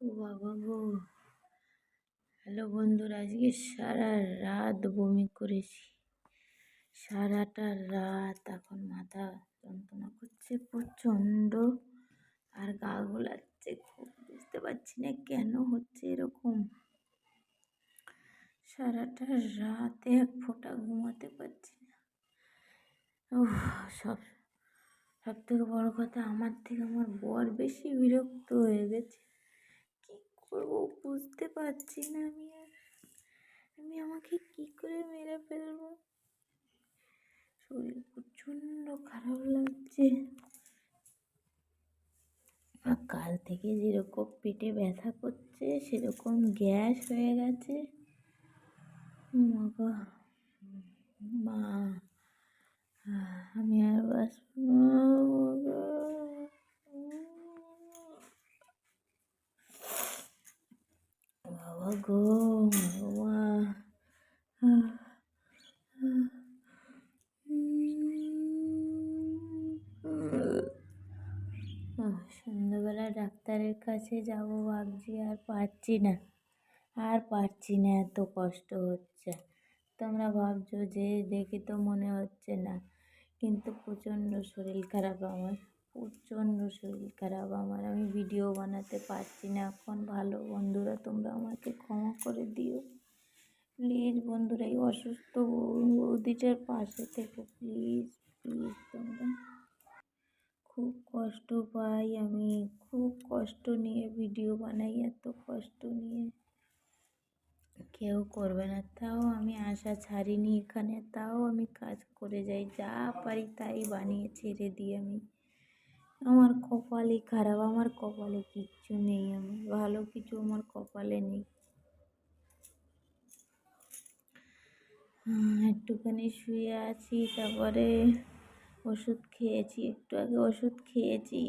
ও বাবা হ্যালো বন্ধুরা, আজকে সারা রাত বমি করেছি। সারাটা রাত এখন মাথা যন্ত্রণা করছে প্রচণ্ড, আর গা গোলাচ্ছে খুব, বুঝতে পারছি না কেন হচ্ছে এরকম। সারাটা রাতে এক ফোঁটা ঘুমাতে পারছি না। ও সব সব থেকে বড় কথা, আমার থেকে আমার বর বেশি বিরক্ত হয়ে গেছে। করব বুঝতে পারছি না আমি আর আমি আমাকে কী করে মেরে ফেলব? শরীর প্রচণ্ড খারাপ লাগছে। আর কাল থেকে যেরকম পেটে ব্যথা করছে, সেরকম গ্যাস হয়ে গেছে। মা আমি আর বাঁচব না মা গো। সন্ধ্যাবেলা ডাক্তারের কাছে যাব ভাবছি, আর পারছি না। আর পারছি না, এত কষ্ট হচ্ছে। তোমরা ভাবছ যে দেখে তো মনে হচ্ছে না, কিন্তু প্রচণ্ড শরীর খারাপ আমার। প্রচণ্ড শরীর খারাপ আমার। আমি ভিডিও বানাতে পারছি না এখন। ভালো বন্ধুরা, তোমরা আমাকে ক্ষমা করে দিও। প্লিজ বন্ধুরা, এই অসুস্থ বৌদিটার পাশে থেকে। প্লিজ প্লিজ তোমরা খুব কষ্ট পাই আমি। খুব কষ্ট নিয়ে ভিডিও বানাই, এত কষ্ট নিয়ে। কেউ করবে না। তাও আমি আশা ছাড়িনি এখানে। তাও আমি কাজ করে যাই। যা পারি তাই বানিয়ে ছেড়ে দিই আমি। আমার কপালই খারাপ, আমার কপালে কিচ্ছু নেই আমার ভালো কিছু আমার কপালে নেই। একটুখানি শুয়ে আছি, তারপরে ওষুধ খেয়েছি, একটু আগে ওষুধ খেয়েছি।